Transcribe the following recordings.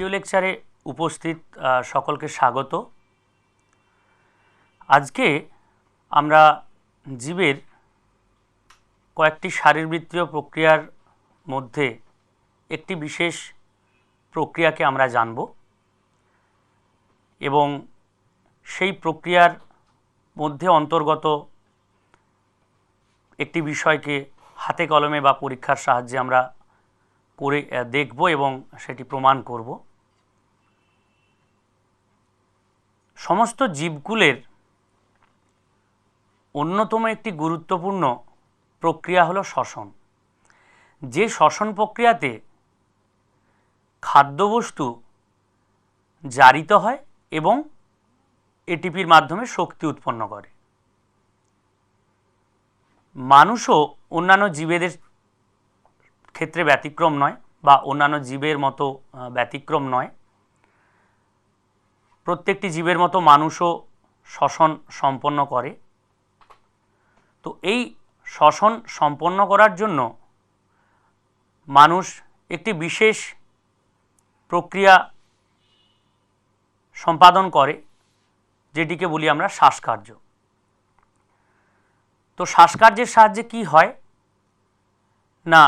Video লেকচারে উপস্থিত সকলকে স্বাগত। আজকে আমরা জীবের কয়েকটি শারীরবৃত্তীয় প্রক্রিয়ার মধ্যে একটি বিশেষ প্রক্রিয়াকে আমরা জানব এবং সেই প্রক্রিয়ার মধ্যে অন্তর্গত একটি বিষয়কে হাতে কলমে বা পরীক্ষার সাহায্যে আমরা করে দেখব এবং সেটি প্রমাণ করব। সমস্ত জীবকুলের অন্যতম একটি গুরুত্বপূর্ণ প্রক্রিয়া হলো শ্বসন। যে শ্বসন প্রক্রিয়াতে খাদ্যবস্তু জারিত হয় এবং এটিপির মাধ্যমে শক্তি উৎপন্ন করে। মানুষও অন্যান্য জীবেদের ক্ষেত্রে ব্যতিক্রম নয় বা অন্যান্য জীবের মতো ব্যতিক্রম নয়। প্রত্যেকটি জীবের মতো মানুষও শ্বসন সম্পন্ন করে। তো এই শ্বসন সম্পন্ন করার জন্য মানুষ একটি বিশেষ প্রক্রিয়া সম্পাদন করে, যেটিকে বলি আমরা শ্বাসকার্য। তো শ্বাসকার্যের সাহায্যে কি হয়? না,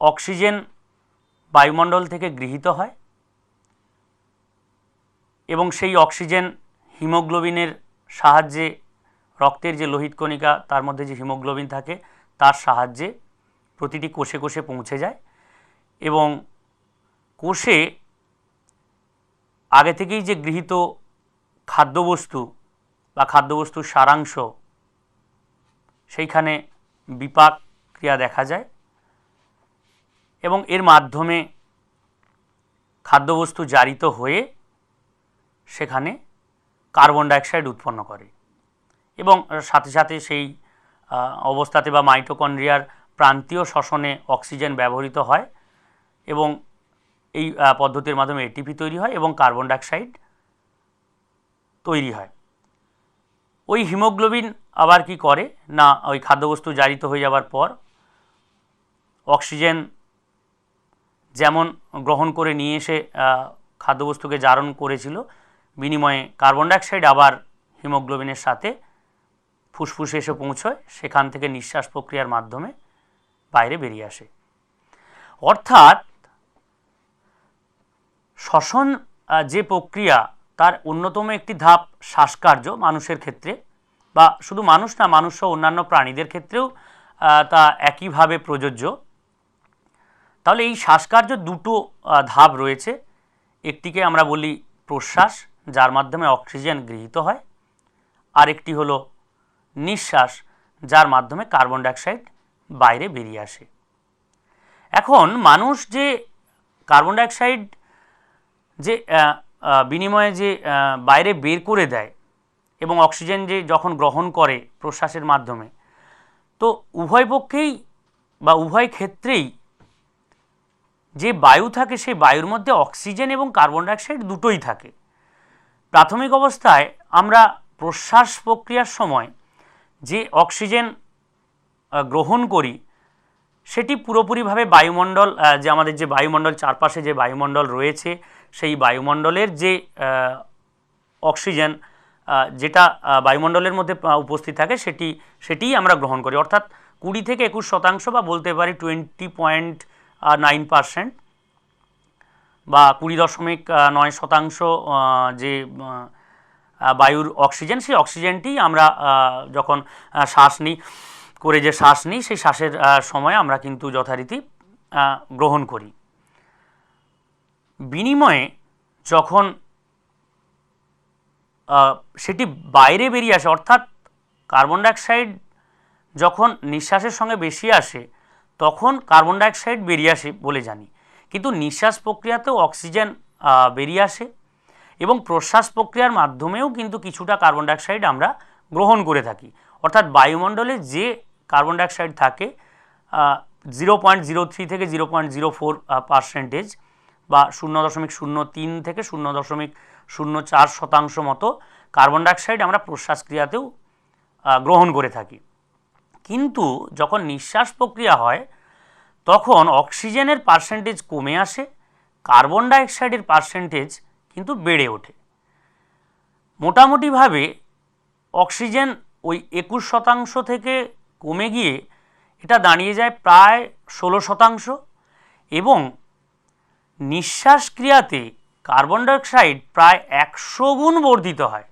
অক্সিজেন বায়ুমণ্ডল থেকে গৃহীত হয় এবং সেই অক্সিজেন হিমোগ্লোবিনের সাহায্যে রক্তের যে লোহিত কণিকা, তার মধ্যে যে হিমোগ্লোবিন থাকে, তার সাহায্যে প্রতিটি কোষে কোষে পৌঁছে যায় এবং কোষে আগে থেকেই যে গৃহীত খাদ্যবস্তু বা খাদ্যবস্তুর সারাংশ, সেইখানে বিপাক ক্রিয়া দেখা যায় এবং এর মাধ্যমে খাদ্যবস্তু জারিত হয়ে সেখানে কার্বন ডাইঅক্সাইড উৎপন্ন করে এবং সাথে সাথে সেই অবস্থাতে বা মাইটোকন্ড্রিয়ার প্রান্তীয় শ্বসনে অক্সিজেন ব্যবহৃত হয় এবং এই পদ্ধতির মাধ্যমে এটিপি তৈরি হয় এবং কার্বন ডাইঅক্সাইড তৈরি হয়। ওই হিমোগ্লোবিন আবার কি করে? না, ওই খাদ্যবস্তু জারিত হয়ে যাওয়ার পর অক্সিজেন যেমন গ্রহণ করে নিয়ে এসে খাদ্যবস্তুকে জারণ করেছিল বিনিময়ে কার্বন ডাইঅক্সাইড আবার হিমোগ্লোবিনের সাথে ফুসফুসে এসে পৌঁছয়, সেখান থেকে নিঃশ্বাস প্রক্রিয়ার মাধ্যমে বাইরে বেরিয়ে আসে। অর্থাৎ শ্বসন যে প্রক্রিয়া, তার অন্যতম একটি ধাপ শ্বাসকার্য মানুষের ক্ষেত্রে, বা শুধু মানুষ না, মানুষ অন্যান্য প্রাণীদের ক্ষেত্রেও তা একইভাবে প্রযোজ্য। তাহলে এই শ্বাসকার্য দুটো ধাপ রয়েছে। একটিকে আমরা বলি প্রশ্বাস যার মাধ্যমে অক্সিজেন গৃহীত হয়। আর একটি হলো নিঃশ্বাস, যার মাধ্যমে কার্বন ডাইঅক্সাইড বাইরে বেরিয়ে আসে। এখন মানুষ যে কার্বন ডাইঅক্সাইড যে বিনিময়ে যে বাইরে বের করে দেয় এবং অক্সিজেন যে যখন গ্রহণ করে প্রশ্বাসের মাধ্যমে, তো উভয় পক্ষেই বা উভয় ক্ষেত্রেই যে বায়ু থাকে, সেই বায়ুর মধ্যে অক্সিজেন এবং কার্বন ডাইঅক্সাইড দুটোই থাকে। প্রাথমিক অবস্থায় আমরা প্রশ্বাস প্রক্রিয়ার সময় যে অক্সিজেন গ্রহণ করি, সেটি পুরোপুরিভাবে বায়ুমণ্ডল যে আমাদের যে বায়ুমণ্ডল চারপাশে যে বায়ুমণ্ডল রয়েছে, সেই বায়ুমণ্ডলের যে অক্সিজেন যেটা বায়ুমণ্ডলের মধ্যে উপস্থিত থাকে, সেটি, সেটিই আমরা গ্রহণ করি। অর্থাৎ কুড়ি থেকে একুশ শতাংশ বা বলতে পারি টোয়েন্টি পয়েন্ট নাইন পারসেন্ট বা কুড়ি দশমিক নয় শতাংশ যে বায়ুর অক্সিজেন, সেই অক্সিজেনটি আমরা যখন শ্বাস নিই, করে যে শ্বাস নিই, সেই শ্বাসের সময় আমরা কিন্তু যথারীতি গ্রহণ করি। বিনিময়ে যখন সেটি বাইরে বেরিয়ে আসে, অর্থাৎ কার্বন ডাইঅক্সাইড যখন নিঃশ্বাসের সঙ্গে বেশি আসে, তখন কার্বন ডাইঅক্সাইড বেরিয়ে আসে বলে জানি। কিন্তু নিঃশ্বাস প্রক্রিয়াতেও অক্সিজেন বেরিয়ে আসে এবং প্রশ্বাস প্রক্রিয়ার মাধ্যমেও কিন্তু কিছুটা কার্বন ডাইঅক্সাইড আমরা গ্রহণ করে থাকি। অর্থাৎ বায়ুমণ্ডলে যে কার্বন ডাইঅক্সাইড থাকে জিরো পয়েন্ট জিরো থ্রি থেকে zero point zero four percentage বা শূন্য দশমিক শূন্য তিন থেকে শূন্য দশমিক শূন্য চার শতাংশ মতো কার্বন ডাইঅক্সাইড আমরা প্রশ্বাস ক্রিয়াতেও গ্রহণ করে থাকি। কিন্তু যখন নিঃশ্বাস প্রক্রিয়া হয় তখন অক্সিজেনের পার্সেন্টেজ কমে আসে, কার্বন ডাইঅক্সাইডের পার্সেন্টেজ কিন্তু বেড়ে ওঠে। মোটামুটিভাবে অক্সিজেন ওই একুশ শতাংশ থেকে কমে গিয়ে এটা দাঁড়িয়ে যায় প্রায় ষোলো শতাংশ এবং নিঃশ্বাসক্রিয়াতে কার্বন ডাইঅক্সাইড প্রায় একশো গুণ বর্ধিত হয়।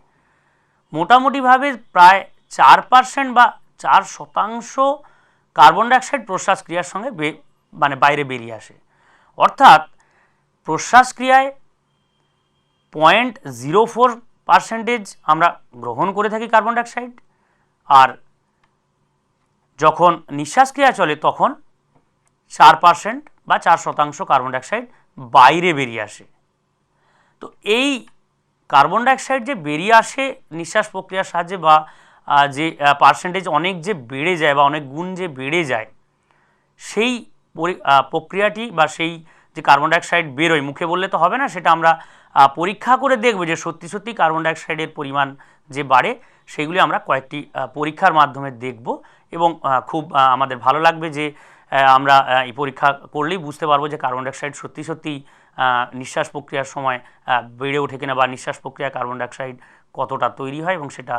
মোটামুটিভাবে প্রায় চার পার্সেন্ট বা চার শতাংশ কার্বন ডাইঅক্সাইড প্রশ্বাস ক্রিয়ার সঙ্গে মানে বাইরে বেরিয়ে আসে। অর্থাৎ প্রশ্বাস ক্রিয়ায় পয়েন্ট জিরো ফোর পার্সেন্টেজ আমরা গ্রহণ করে থাকি কার্বন ডাইঅক্সাইড আর যখন নিঃশ্বাসক্রিয়া চলে তখন চার পার্সেন্ট বা চার শতাংশ কার্বন ডাইঅক্সাইড বাইরে বেরিয়ে আসে। তো এই কার্বন ডাইঅক্সাইড যে বেরিয়ে আসে নিঃশ্বাস প্রক্রিয়ার সাহায্যে বা যে পার্সেন্টেজ অনেক যে বেড়ে যায় বা অনেক গুণ যে বেড়ে যায়, সেই প্রক্রিয়াটি বা সেই যে কার্বন ডাইঅক্সাইড বেরোয়, মুখে বললে তো হবে না, সেটা আমরা পরীক্ষা করে দেখব যে সত্যি সত্যি কার্বন ডাইঅক্সাইডের পরিমাণ যে বাড়ে সেগুলি আমরা কয়েকটি পরীক্ষার মাধ্যমে দেখব এবং খুব আমাদের ভালো লাগবে যে আমরা এই পরীক্ষা করলেই বুঝতে পারব যে কার্বন ডাইঅক্সাইড সত্যি সত্যি নিঃশ্বাস প্রক্রিয়ার সময় বেড়ে ওঠে কিনা বা নিঃশ্বাস প্রক্রিয়া কার্বন ডাইঅক্সাইড কতটা তৈরি হয় এবং সেটা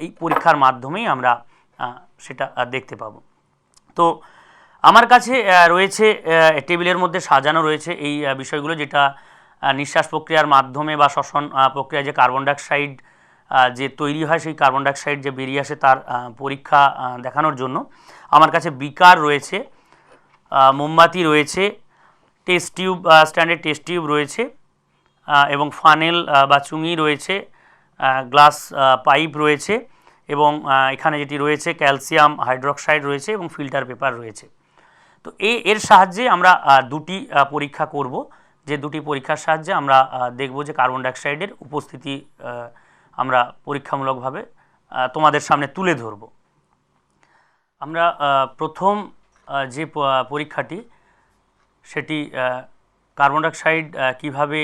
এই পরীক্ষার মাধ্যমেই আমরা সেটা দেখতে পাবো। তো আমার কাছে রয়েছে টেবিলের মধ্যে সাজানো রয়েছে এই বিষয়গুলো যেটা নিঃশ্বাস প্রক্রিয়ার মাধ্যমে বা শ্বসন প্রক্রিয়ায় যে কার্বন ডাইঅক্সাইড যে তৈরি হয় সেই কার্বন ডাইঅক্সাইড যে বেরিয়ে আসে তার পরীক্ষা দেখানোর জন্য। আমার কাছে বিকার রয়েছে মোমবাতি রয়েছে test tube standard test tube রয়েছে এবং ফানেল বা চুঙি রয়েছে গ্লাস পাইপ রয়েছে এবং এখানে যেটি রয়েছে ক্যালসিয়াম হাইড্রোক্সাইড রয়েছে এবং ফিল্টার পেপার রয়েছে। তো এ, এর সাহায্যে আমরা দুটি পরীক্ষা করব। যে দুটি পরীক্ষার সাহায্যে আমরা দেখব যে কার্বন ডাইঅক্সাইডের উপস্থিতি আমরা পরীক্ষামূলকভাবে তোমাদের সামনে তুলে ধরব। আমরা প্রথম যে পরীক্ষাটি, সেটি কার্বন ডাইঅক্সাইড কীভাবে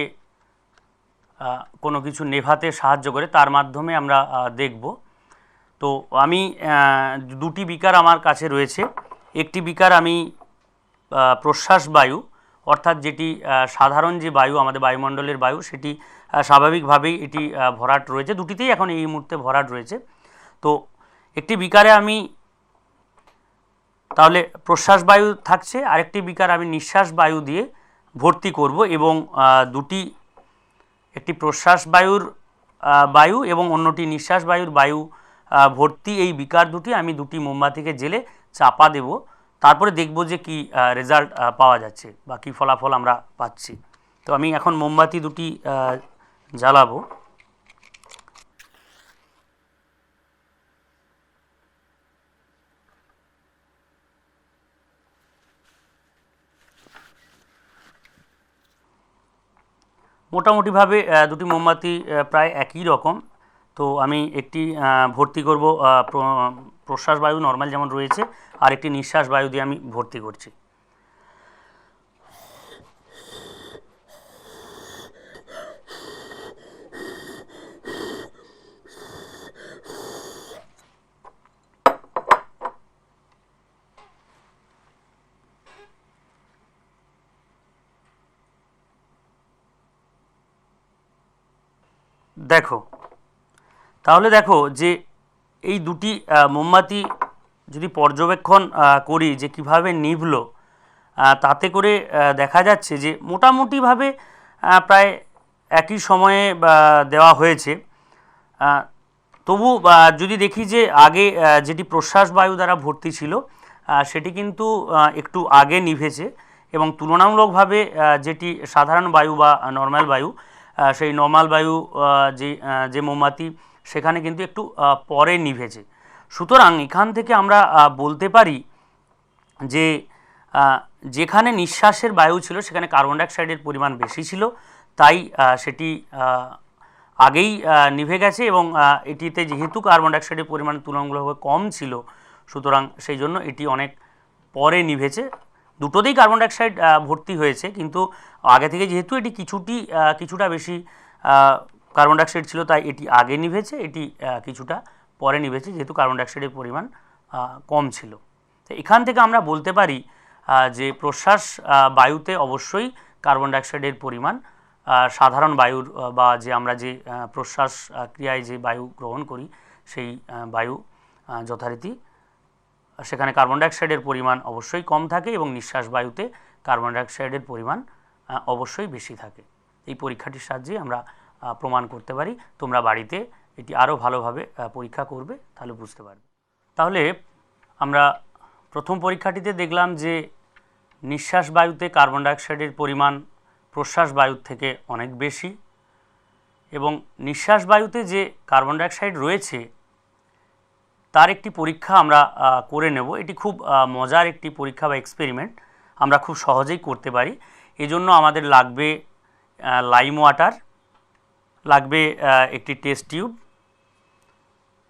কোনো কিছু নেভাতে সাহায্য করে, তার মাধ্যমে আমরা দেখব। তো আমি দুটি বিকার আমার কাছে রয়েছে। একটি বিকার আমি প্রশ্বাস বায়ু, অর্থাৎ যেটি সাধারণ যে বায়ু, আমাদের বায়ুমণ্ডলের বায়ু, সেটি স্বাভাবিকভাবেই এটি ভরাট রয়েছে। দুটিতেই এখন এই মুহূর্তে ভরাট রয়েছে। তো একটি বিকারে আমি, তাহলে প্রশ্বাস বায়ু থাকছে, আরেকটি বিকার আমি নিঃশ্বাস বায়ু দিয়ে ভর্তি করব এবং দুটি, একটি প্রশ্বাস বায়ুর বায়ু এবং অন্যটি নিঃশ্বাস বায়ুর বায়ু ভর্তি এই বিকার দুটি আমি দুটি মোমবাতিকে জেলে চাপা দেব। তারপরে দেখব যে কি রেজাল্ট পাওয়া যাচ্ছে বা কী ফলাফল আমরা পাচ্ছি। তো আমি এখন মোমবাতি দুটি জ্বালাবো। মোটামুটিভাবে দুটি মোমবাতি প্রায় একই রকম। তো আমি একটি ভর্তি করব প্রশ্বাস বায়ু নর্মাল যেমন রয়েছে, আর একটি নিঃশ্বাস বায়ু দিয়ে আমি ভর্তি করছি। দেখো, তাহলে দেখো যে এই দুটি মোমবাতি যদি পর্যবেক্ষণ করি যে কীভাবে নিভলো তাতে করে দেখা যাচ্ছে যে মোটামুটিভাবে প্রায় একই সময়ে দেওয়া হয়েছে। তবু যদি দেখি যে আগে যেটি প্রশ্বাস বায়ু দ্বারা ভর্তি ছিল সেটি কিন্তু একটু আগে নিভেছে এবং তুলনামূলকভাবে যেটি সাধারণ বায়ু বা নর্মাল বায়ু সেই নর্মাল বায়ু যে যে মোমবাতি সেখানে কিন্তু একটু পরে নিভেছে। সুতরাং এখান থেকে আমরা বলতে পারি যে যেখানে নিঃশ্বাসের বায়ু ছিল, সেখানে কার্বন ডাইঅক্সাইডের পরিমাণ বেশি ছিল, তাই সেটি আগেই নিভে গেছে এবং এটিতে যেহেতু কার্বন ডাইঅক্সাইডের পরিমাণ তুলনামূলকভাবে কম ছিল, সুতরাং সেই জন্য এটি অনেক পরে নিভেছে। দুটোতেই কার্বন ডাইঅক্সাইড ভর্তি হয়েছে, কিন্তু আগে থেকে যেহেতু এটি কিছুটি কিছুটা বেশি কার্বন ডাইঅক্সাইড ছিল, তাই এটি আগে নিভেছে, এটি কিছুটা পরে নিভেছে, যেহেতু কার্বন ডাইঅক্সাইডের পরিমাণ কম ছিল। তো এখান থেকে আমরা বলতে পারি যে প্রশ্বাস বায়ুতে অবশ্যই কার্বন ডাইঅক্সাইডের পরিমাণ সাধারণ বায়ুর বা যে আমরা যে প্রশ্বাস ক্রিয়ায় যে বায়ু গ্রহণ করি, সেই বায়ু যথারীতি, সেখানে কার্বন ডাইঅক্সাইডের পরিমাণ অবশ্যই কম থাকে এবং নিঃশ্বাস বায়ুতে কার্বন ডাইঅক্সাইডের পরিমাণ অবশ্যই বেশি থাকে। এই পরীক্ষাটির সাহায্যে আমরা প্রমাণ করতে পারি। তোমরা বাড়িতে এটি আরও ভালোভাবে পরীক্ষা করবে, তাহলে বুঝতে পারবে। তাহলে আমরা প্রথম পরীক্ষাটিতে দেখলাম যে নিঃশ্বাস বায়ুতে কার্বন ডাইঅক্সাইডের পরিমাণ প্রশ্বাস বায়ুর থেকে অনেক বেশি এবং নিঃশ্বাস বায়ুতে যে কার্বন ডাইঅক্সাইড রয়েছে, তার একটি পরীক্ষা আমরা করে নেব। এটি খুব মজার একটি পরীক্ষা বা এক্সপেরিমেন্ট আমরা খুব সহজেই করতে পারি। এজন্য আমাদের লাগবে লাইম ওয়াটার লাগবে একটি টেস্ট টিউব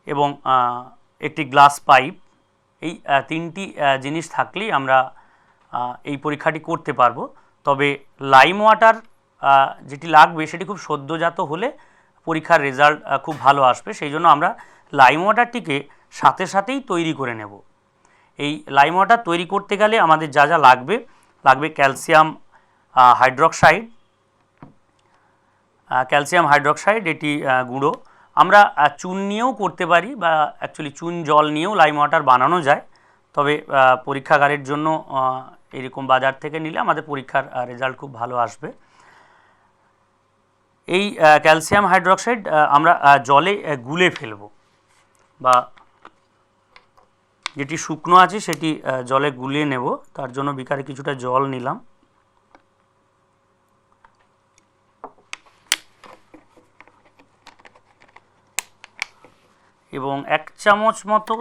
এবং একটি গ্লাস পাইপ এই তিনটি জিনিস থাকলেই আমরা এই পরীক্ষাটি করতে পারব। তবে লাইম ওয়াটার যেটি লাগবে সেটি খুব সদ্যজাত হলে পরীক্ষার রেজাল্ট খুব ভালো আসবে। সেই জন্য আমরা লাইম ওয়াটারটিকে সাথে সাথেই তৈরি করে নেব। এই লাইম ওয়াটার তৈরি করতে গেলে আমাদের যা যা লাগবে লাগবে ক্যালসিয়াম হাইড্রক্সাইড ক্যালসিয়াম হাইড্রক্সাইড, এটি গুঁড়ো। আমরা চুন নিয়েও করতে পারি বা অ্যাকচুয়ালি চুন জল নিয়েও লাইম ওয়াটার বানানো যায়। তবে পরীক্ষাগারের জন্য এরকম বাজার থেকে নিলে আমাদের পরীক্ষার রেজাল্ট খুব ভালো আসবে। এই ক্যালসিয়াম হাইড্রক্সাইড আমরা জলে গুলে ফেলব বা যেটি শুকনো আছে সেটি জলে গুলিয়ে নেব। তার জন্য বিকারে কিছুটা জল নিলাম। এবং এক চামচ মতো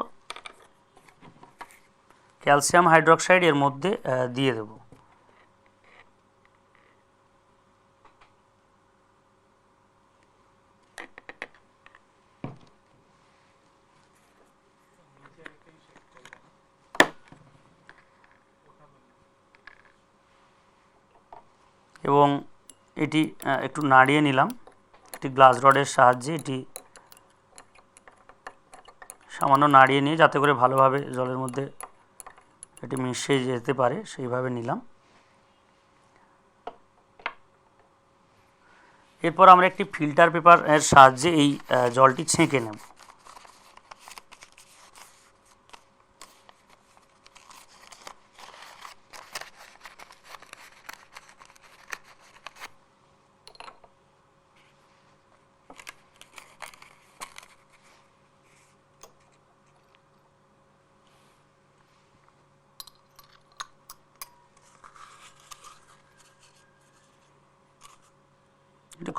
ক্যালসিয়াম হাইড্রক্সাইড এর মধ্যে দিয়ে দেব। এবং এটি একটু নাড়িয়ে নিলাম। একটি গ্লাস রডের সাহায্যে এটি সামান্য নাড়িয়ে নিয়ে যাতে করে ভালোভাবে জলের মধ্যে এটি মিশে যেতে পারে, সেইভাবে নিলাম। এরপর আমরা একটি ফিল্টার পেপার এর সাহায্যে এই জলটি ছেঁকে নেব।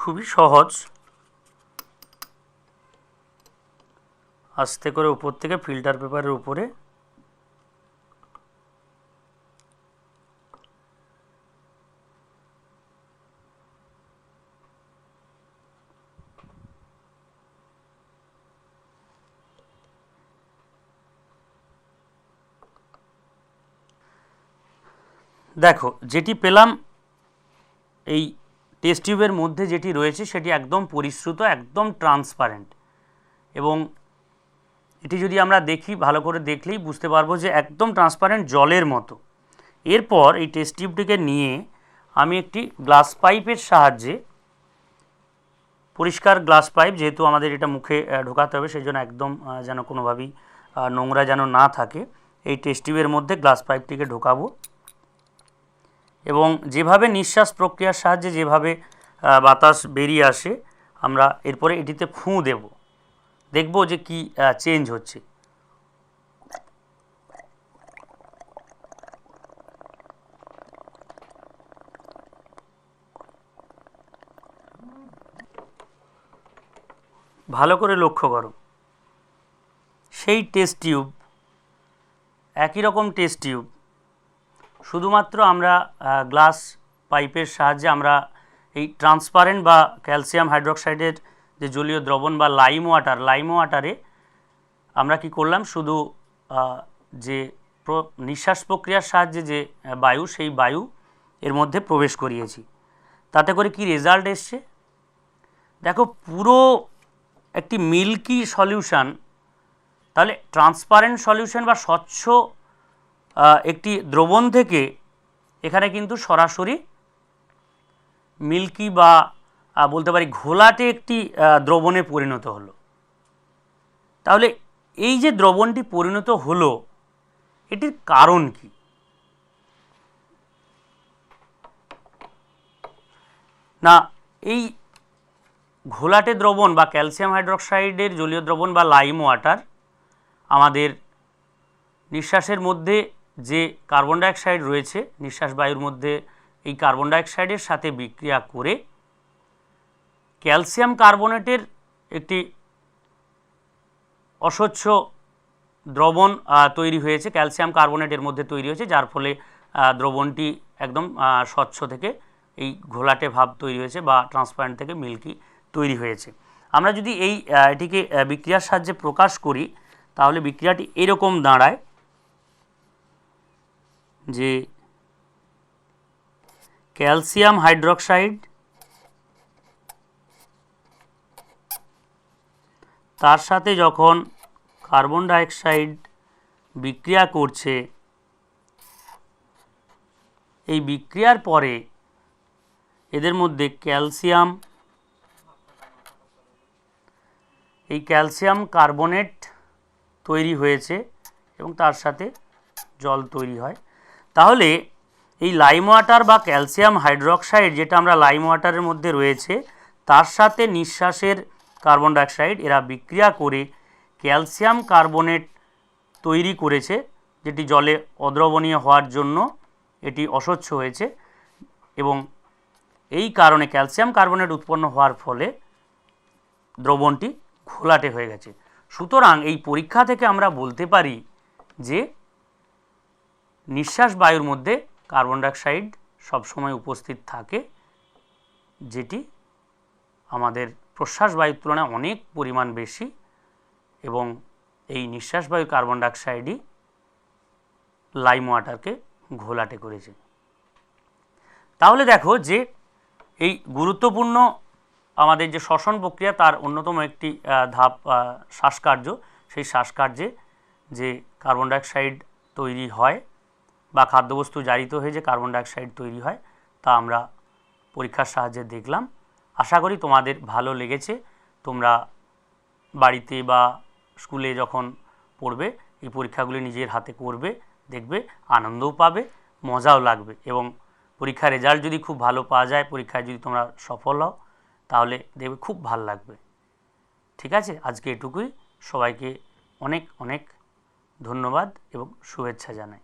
খুবই সহজ। আস্তে করে উপর থেকে ফিল্টার পেপারের উপরে। দেখো যেটি পেলাম এই টেস্ট টিউবের মধ্যে যেটি রয়েছে সেটি একদম পরিশ্রুত, একদম ট্রান্সপারেন্ট। এবং এটি যদি আমরা দেখি, ভালো করে দেখলেই বুঝতে পারব যে একদম ট্রান্সপারেন্ট জলের মতো। এরপর এই টেস্ট টিউবটিকে নিয়ে আমি একটি গ্লাস পাইপের সাহায্যে, পরিষ্কার গ্লাস পাইপ যেহেতু আমাদের এটা মুখে ঢোকাতে হবে, সেই জন্য একদম যেন কোনোভাবেই নোংরা যেন না থাকে, এই টেস্ট টিউবের মধ্যে গ্লাস পাইপটিকে ঢোকাবো। এবং যেভাবে নিঃশ্বাস প্রক্রিয়ার সাহায্যে যেভাবে বাতাস বেরিয়ে আসে, আমরা এরপরে এটিতে ফুঁ দেব। দেখব যে কি চেঞ্জ হচ্ছে। ভালো করে লক্ষ্য করো। সেই টেস্ট টিউব একই রকম টেস্ট টিউব শুধুমাত্র আমরা গ্লাস পাইপের সাহায্যে আমরা এই ট্রান্সপারেন্ট বা ক্যালসিয়াম হাইড্রোক্সাইডের যে জলীয় দ্রবণ বা লাইম ওয়াটার, লাইম ওয়াটারে আমরা কি করলাম? শুধু যে নিঃশ্বাস প্রক্রিয়ার সাহায্যে যে বায়ু, সেই বায়ু এর মধ্যে প্রবেশ করিয়েছি। তাতে করে কি রেজাল্ট এসছে? দেখো, পুরো একটি মিল্কি সলিউশন, তাহলে ট্রান্সপারেন্ট সলিউশন বা স্বচ্ছ একটি দ্রবণ থেকে এখানে কিন্তু সরাসরি মিল্কি বা বলতে পারি ঘোলাটে একটি দ্রবণে পরিণত হলো। তাহলে এই যে দ্রবণটি পরিণত হলো, এটির কারণ কি? না, এই ঘোলাটে দ্রবণ বা ক্যালসিয়াম হাইড্রোক্সাইডের জলীয় দ্রবণ বা লাইম ওয়াটার আমাদের নিঃশ্বাসের মধ্যে যে কার্বন ডাইঅক্সাইড রয়েছে, নিঃশ্বাস বায়ুর মধ্যে এই কার্বন ডাইঅক্সাইডের সাথে বিক্রিয়া করে ক্যালসিয়াম কার্বনেটের একটি অস্বচ্ছ দ্রবণ তৈরি হয়েছে, ক্যালসিয়াম কার্বনেটের মধ্যে তৈরি হয়েছে, যার ফলে দ্রবণটি একদম স্বচ্ছ থেকে এই ঘোলাটে ভাব তৈরি হয়েছে বা ট্রান্সপারেন্ট থেকে মিল্কি তৈরি হয়েছে। আমরা যদি এই এটিকে বিক্রিয়ার সাহায্যে প্রকাশ করি, তাহলে বিক্রিয়াটি এরকম দাঁড়ায় যে ক্যালসিয়াম হাইড্রোক্সাইড। তার সাথে যখন কার্বন ডাইঅক্সাইড বিক্রিয়া করছে, এই বিক্রিয়ার পরে এদের মধ্যে ক্যালসিয়াম, এই ক্যালসিয়াম কার্বনেট তৈরি হয়েছে এবং তার সাথে জল তৈরি হয়। তাহলে এই লাইম ওয়াটার বা ক্যালসিয়াম হাইড্রোক্সাইড যেটা আমরা লাইম ওয়াটারের মধ্যে রয়েছে, তার সাথে নিঃশ্বাসের কার্বন ডাইঅক্সাইড এরা বিক্রিয়া করে ক্যালসিয়াম কার্বনেট তৈরি করেছে, যেটি জলে অদ্রবণীয় হওয়ার জন্য এটি অস্বচ্ছ হয়েছে এবং এই কারণে ক্যালসিয়াম কার্বনেট উৎপন্ন হওয়ার ফলে দ্রবণটি ঘোলাটে হয়ে গেছে। সুতরাং এই পরীক্ষা থেকে আমরা বলতে পারি যে নিঃশ্বাস বায়ুর মধ্যে কার্বন ডাইঅক্সাইড সবসময় উপস্থিত থাকে, যেটি আমাদের প্রশ্বাস বায়ুর তুলনায় অনেক পরিমাণ বেশি এবং এই নিঃশ্বাস বায়ু কার্বন ডাইঅক্সাইডই লাইম ওয়াটারকে ঘোলাটে করেছে। তাহলে দেখো যে এই গুরুত্বপূর্ণ আমাদের যে শ্বসন প্রক্রিয়া তার অন্যতম একটি ধাপ শ্বাসকার্য। সেই শ্বাসকার্যে যে কার্বন ডাইঅক্সাইড তৈরি হয় বা খাদ্যবস্তু জারিত হয়ে যে কার্বন ডাইঅক্সাইড তৈরি হয়, তা আমরা পরীক্ষার সাহায্যে দেখলাম। আশা করি তোমাদের ভালো লেগেছে। তোমরা বাড়িতে বা স্কুলে যখন পড়বে, এই পরীক্ষাগুলি নিজের হাতে করবে, দেখবে, আনন্দও পাবে, মজাও লাগবে এবং পরীক্ষার রেজাল্ট যদি খুব ভালো পাওয়া যায়, পরীক্ষায় যদি তোমরা সফল হও, তাহলে দেখবে খুব ভালো লাগবে। ঠিক আছে? আজকে এটুকুই। সবাইকে অনেক অনেক ধন্যবাদ এবং শুভেচ্ছা জানাই।